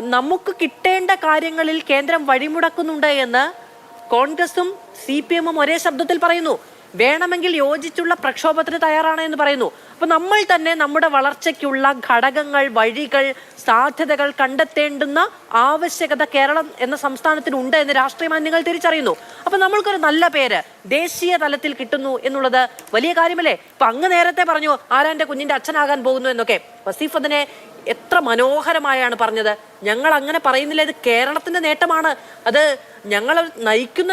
നമുക്ക് കിട്ടേണ്ട കാര്യങ്ങളിൽ കേന്ദ്രം വഴിമുടക്കുന്നുണ്ട് എന്ന് കോൺഗ്രസും സി പി എമ്മും ഒരേ ശബ്ദത്തിൽ പറയുന്നു. വേണമെങ്കിൽ യോജിച്ചുള്ള പ്രക്ഷോഭത്തിന് തയ്യാറാണ് എന്ന് പറയുന്നു. അപ്പൊ നമ്മൾ തന്നെ നമ്മുടെ വളർച്ചയ്ക്കുള്ള ഘടകങ്ങൾ വഴികൾ സാധ്യതകൾ കണ്ടെത്തേണ്ടുന്ന ആവശ്യകത കേരളം എന്ന സംസ്ഥാനത്തിന് ഉണ്ട് എന്ന് രാഷ്ട്രീയ മാന്യങ്ങൾ തിരിച്ചറിയുന്നു. അപ്പൊ നമ്മൾക്കൊരു നല്ല പേര് ദേശീയ തലത്തിൽ കിട്ടുന്നു എന്നുള്ളത് വലിയ കാര്യമല്ലേ? ഇപ്പൊ അങ്ങ് നേരത്തെ പറഞ്ഞു ആരാന്റെ കുഞ്ഞിന്റെ അച്ഛനാകാൻ പോകുന്നു എന്നൊക്കെ. വസീഫ് അതിനെ എത്ര മനോഹരമായാണ് പറഞ്ഞത്. ഞങ്ങൾ അങ്ങനെ പറയുന്നില്ല ഇത് കേരളത്തിന്റെ നേട്ടമാണ്. അത് ഞങ്ങൾ നയിക്കുന്ന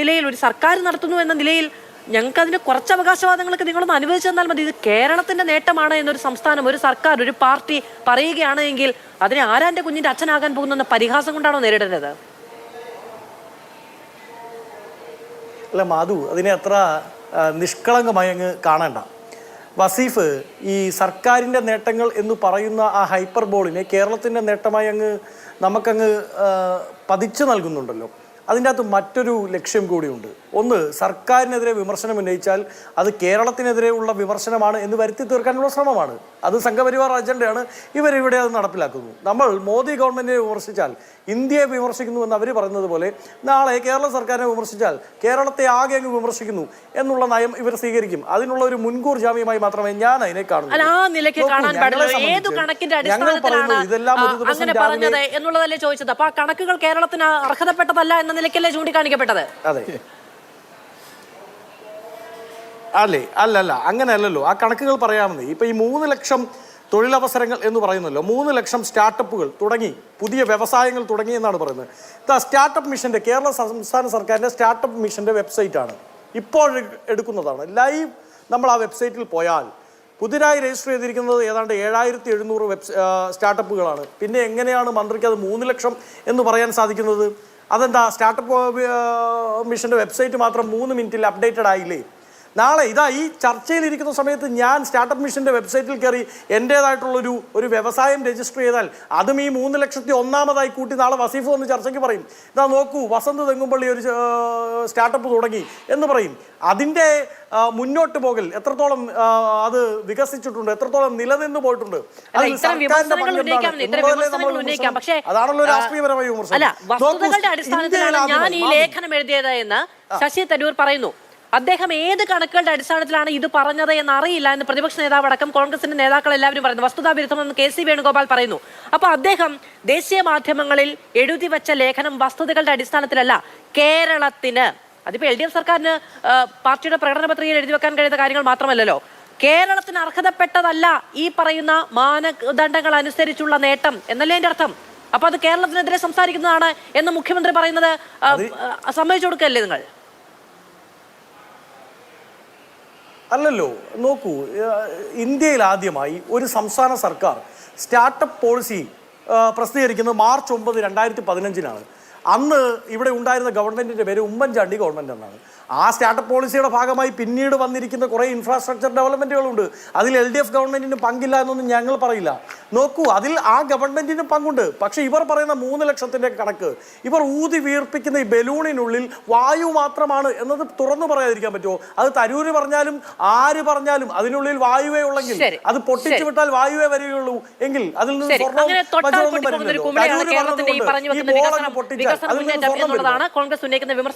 നിലയിൽ ഒരു സർക്കാർ നടത്തുന്നു എന്ന നിലയിൽ ഞങ്ങൾക്ക് അതിന് കുറച്ച് അവകാശവാദങ്ങളൊക്കെ നിങ്ങളൊന്ന് അനുവദിച്ചു തന്നാൽ മതി. ഇത് കേരളത്തിന്റെ നേട്ടമാണ് എന്നൊരു സംസ്ഥാനം ഒരു സർക്കാർ ഒരു പാർട്ടി പറയുകയാണ് എങ്കിൽ അതിനെ ആരാന്റെ കുഞ്ഞിന്റെ അച്ഛനാകാൻ പോകുന്ന പരിഹാസം കൊണ്ടാണോ നേരിടേണ്ടത്? അല്ല മാധു അതിനെ അത്ര നിഷ്കളങ്കമായി അങ്ങ് കാണണ്ട. വസീഫ് ഈ സർക്കാരിന്റെ നേട്ടങ്ങൾ എന്ന് പറയുന്ന ആ ഹൈപ്പർ ബോളിനെ കേരളത്തിന്റെ നേട്ടമായി അങ്ങ് നമുക്കങ്ങ് പതിച്ചു നൽകുന്നുണ്ടല്ലോ. അതിന്റെ അകത്ത് മറ്റൊരു ലക്ഷ്യം കൂടിയുണ്ട്. ഒന്ന് സർക്കാരിനെതിരെ വിമർശനം ഉന്നയിച്ചാൽ അത് കേരളത്തിനെതിരെയുള്ള വിമർശനമാണ് എന്ന് വരുത്തി തീർക്കാനുള്ള ശ്രമമാണ്. അത് സംഘപരിവാർ അജണ്ടയാണ്. ഇവരിവിടെ അത് നടപ്പിലാക്കുന്നു. നമ്മൾ മോദി ഗവൺമെന്റിനെ വിമർശിച്ചാൽ ഇന്ത്യയെ വിമർശിക്കുന്നു എന്ന് അവർ പറയുന്നത് പോലെ നാളെ കേരള സർക്കാരിനെ വിമർശിച്ചാൽ കേരളത്തെ ആകെ അങ്ങ് വിമർശിക്കുന്നു എന്നുള്ള നയം ഇവർ സ്വീകരിക്കും. അതിനുള്ള ഒരു മുൻകൂർ ജാമ്യമായി മാത്രമേ ഞാൻ അതിനെ കാണുന്നു ഇതെല്ലാം ഒരു ദിവസം അങ്ങനെ രാവിലെ എന്നുള്ളതല്ലേ ചോദിച്ചത്. അപ്പൊ ആ കണക്കുകൾ കേരളത്തിന് അർഹതപ്പെട്ടതല്ല എന്ന നിലയ്ക്കല്ലേ ചൂണ്ടിക്കാണിക്കപ്പെട്ടത്? അതെ. അല്ലേ? അല്ലല്ല അങ്ങനെയല്ലല്ലോ. ആ കണക്കുകൾ പറയാമെന്ന്. ഇപ്പൊ ഈ മൂന്ന് ലക്ഷം തൊഴിലവസരങ്ങൾ എന്ന് പറയുന്നല്ലോ മൂന്ന് ലക്ഷം സ്റ്റാർട്ടപ്പുകൾ തുടങ്ങി പുതിയ വ്യവസായങ്ങൾ തുടങ്ങി എന്നാണ് പറയുന്നത്. ഇത് സ്റ്റാർട്ടപ്പ് മിഷന്റെ കേരള സംസ്ഥാന സർക്കാരിന്റെ സ്റ്റാർട്ടപ്പ് മിഷന്റെ വെബ്സൈറ്റ് ആണ് ഇപ്പോൾ എടുക്കുന്നതാണ്. ലൈവ് നമ്മൾ ആ വെബ്സൈറ്റിൽ പോയാൽ പുതിയതായി രജിസ്റ്റർ ചെയ്തിരിക്കുന്നത് ഏതാണ്ട് ഏഴായിരത്തി എഴുന്നൂറ് വെബ് സ്റ്റാർട്ടപ്പുകളാണ്. പിന്നെ എങ്ങനെയാണ് മന്ത്രിക്ക് അത് മൂന്ന് ലക്ഷം എന്ന് പറയാൻ സാധിക്കുന്നത്? അതെന്താ സ്റ്റാർട്ടപ്പ് മിഷന്റെ വെബ്സൈറ്റ് മാത്രം മൂന്ന് മിനിറ്റിൽ അപ്ഡേറ്റഡ് ആയില്ലേ? നാളെ ഇതാ ഈ ചർച്ചയിൽ ഇരിക്കുന്ന സമയത്ത് ഞാൻ സ്റ്റാർട്ടപ്പ് മിഷന്റെ വെബ്സൈറ്റിൽ കയറി എന്റേതായിട്ടുള്ളൊരു ഒരു വ്യവസായം രജിസ്റ്റർ ചെയ്താൽ അതും ഈ മൂന്ന് ലക്ഷത്തി ഒന്നാമതായി കൂട്ടി നാളെ വസീഫ് വന്ന് ചർച്ചയ്ക്ക് പറയും. ഇതാ നോക്കൂ വസന്ത് തെങ്ങുംപള്ളി ഒരു സ്റ്റാർട്ടപ്പ് തുടങ്ങി എന്ന് പറയും. അതിന്റെ മുന്നോട്ട് പോകൽ എത്രത്തോളം അത് വികസിച്ചിട്ടുണ്ട് എത്രത്തോളം നിലനിന്ന് പോയിട്ടുണ്ട്. അതാണല്ലോ രാഷ്ട്രീയപരമായ വിമർശനം. ഞാൻ ഈ ലേഖനം എഴുതിയത് ശശി തരൂർ പറയുന്നു. അദ്ദേഹം ഏത് കണക്കുകളുടെ അടിസ്ഥാനത്തിലാണ് ഇത് പറഞ്ഞത് എന്ന് അറിയില്ല എന്ന് പ്രതിപക്ഷ നേതാവ് അടക്കം കോൺഗ്രസിന്റെ നേതാക്കൾ എല്ലാവരും പറയുന്നു. വസ്തുതാ വിരുദ്ധമെന്ന് കെ സി വേണുഗോപാൽ പറയുന്നു. അപ്പൊ അദ്ദേഹം ദേശീയ മാധ്യമങ്ങളിൽ എഴുതി വെച്ച ലേഖനം വസ്തുതകളുടെ അടിസ്ഥാനത്തിലല്ല കേരളത്തിന്. അതിപ്പോ എൽ ഡി എഫ് സർക്കാരിന് പാർട്ടിയുടെ പ്രകടന പത്രികയിൽ എഴുതി വെക്കാൻ കഴിയുന്ന കാര്യങ്ങൾ മാത്രമല്ലല്ലോ. കേരളത്തിന് അർഹതപ്പെട്ടതല്ല ഈ പറയുന്ന മാനദണ്ഡങ്ങൾ അനുസരിച്ചുള്ള നേട്ടം എന്നല്ലേ എന്റെ അർത്ഥം? അപ്പൊ അത് കേരളത്തിനെതിരെ സംസാരിക്കുന്നതാണ് എന്ന് മുഖ്യമന്ത്രി പറയുന്നത് സമ്മതിച്ചു കൊടുക്കല്ലേ നിങ്ങൾ? അല്ലല്ലോ നോക്കൂ ഇന്ത്യയിൽ ആദ്യമായി ഒരു സംസ്ഥാന സർക്കാർ സ്റ്റാർട്ടപ്പ് പോളിസി പ്രസിദ്ധീകരിക്കുന്നത് മാർച്ച് ഒമ്പത് രണ്ടായിരത്തി പതിനഞ്ചിനാണ്. അന്ന് ഇവിടെ ഉണ്ടായിരുന്ന ഗവൺമെന്റിന്റെ പേര് ഉമ്മൻചാണ്ടി ഗവൺമെന്റ് എന്നാണ്. ആ സ്റ്റാർട്ടപ്പ് പോളിസിയുടെ ഭാഗമായി പിന്നീട് വന്നിരിക്കുന്ന കുറേ ഇൻഫ്രാസ്ട്രക്ചർ ഡെവലപ്മെന്റുകളുണ്ട് അതിൽ എൽ ഡി എഫ് ഗവൺമെന്റിന് പങ്കില്ല എന്നൊന്നും ഞങ്ങൾ പറയില്ല. നോക്കൂ അതിൽ ആ ഗവൺമെന്റിന് പങ്കുണ്ട്. പക്ഷേ ഇവർ പറയുന്ന മൂന്ന് ലക്ഷത്തിന്റെ കണക്ക്. ഇവർ ഊതി വീർപ്പിക്കുന്ന ഈ ബലൂണിനുള്ളിൽ വായു മാത്രമാണ് എന്നത് തുറന്നു പറയാതിരിക്കാൻ പറ്റുമോ? അത് തരൂര് പറഞ്ഞാലും ആര് പറഞ്ഞാലും അതിനുള്ളിൽ വായുവേ ഉള്ളെങ്കിൽ അത് പൊട്ടിച്ചു വിട്ടാൽ വായുവേ വരികയുള്ളൂ എങ്കിൽ അതിൽ നിന്ന് സ്വർണവും പൊട്ടിച്ചാൽ വികസന മുന്നേറ്റം എന്നുള്ളതാണ് കോൺഗ്രസ് ഉന്നയിക്കുന്ന വിമർശനം.